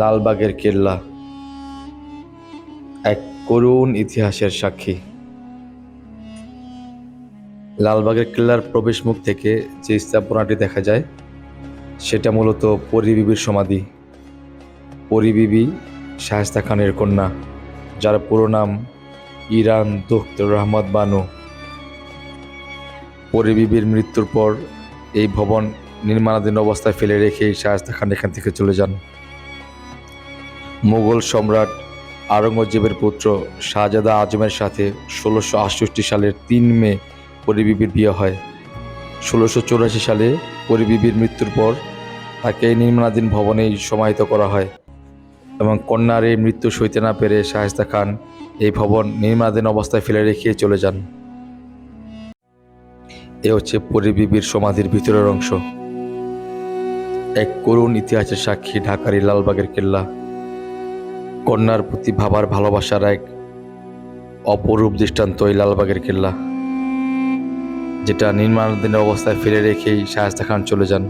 লালবাগের কেল্লা, এক করুণ ইতিহাসের সাক্ষী। লালবাগের কেল্লার প্রবেশমুখ থেকে যে স্থাপনাটি দেখা যায়, সেটা মূলত পরিবিবির সমাধি। পরিবিবি শাহেস্তা খানের কন্যা, যার পুরো নাম ইরান দুখত রহমত বানু। পরিবিবির মৃত্যুর পর এই ভবন নির্মাণাধীন অবস্থায় ফেলে রেখেই শায়েস্তা খান এখান থেকে চলে যান। মুঘল সম্রাট আওরঙ্গজেবের পুত্র শাহজাদা আজমের সাথে ষোলোশো আটষট্টি সালের তিন মে পরিবিবির বিয়ে হয়। ষোলোশো চৌরাশি সালে পরিবিবির মৃত্যুর পর তাকে নির্মাণাধীন ভবনেই সমাহিত করা হয় এবং কন্যার এই মৃত্যু সইতে না পেরে শাহেস্তা খান এই ভবন নির্মাণাধীন অবস্থায় ফেলে রেখে চলে যান। এ হচ্ছে পরিবিবির সমাধির ভিতরের অংশ। এক করুণ ইতিহাসের সাক্ষী ঢাকার লালবাগের কেল্লা। কন্যার প্রতি ভাবার ভালোবাসার এক অপরূপ দৃষ্টান্ত এই লালবাগের কেল্লা, যেটা নির্মাণাধীন অবস্থায় ফেলে রেখেই শায়েস্তা খান চলে যান।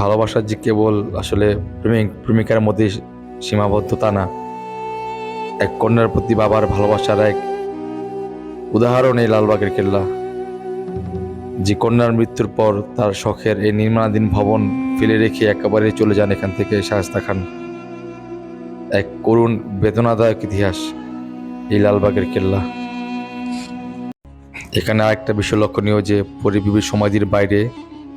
ভালোবাসার যে কেবল আসলে প্রেমিক, প্রেমিকার মধ্যে সীমাবদ্ধ তা না। এক কন্যার প্রতি বাবার ভালোবাসার এক উদাহরণ এই লালবাগের কেল্লা, যে কন্যার মৃত্যুর পর তার শখের এই নির্মাণাধীন ভবন ফেলে রেখে একেবারে চলে যান এখান থেকে শায়েস্তা খান। এক করুণ বেদনাদায়ক ইতিহাস, এই লালবাগের কেল্লা। এখানে আরেকটা বিষয় লক্ষণীয় যে, পরিবিবির সমাধির বাইরে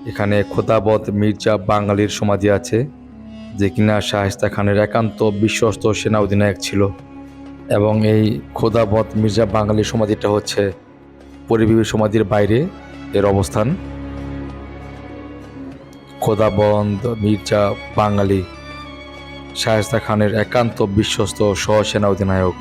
এখানে খোদাবত মির্জা বাঙালির সমাধি আছে, যে কিনা শায়েস্তা খানের একান্ত বিশ্বস্ত সেনা অধিনায়ক ছিল। এবং এই খোদাবত মির্জা বাঙালির সমাধিটা হচ্ছে পরিবিবির সমাধির বাইরে এর অবস্থান। খোদাবন্দ মির্জা বাঙালি শায়েস্তা খানের একান্ত বিশ্বস্ত সহসেনা অধিনায়ক।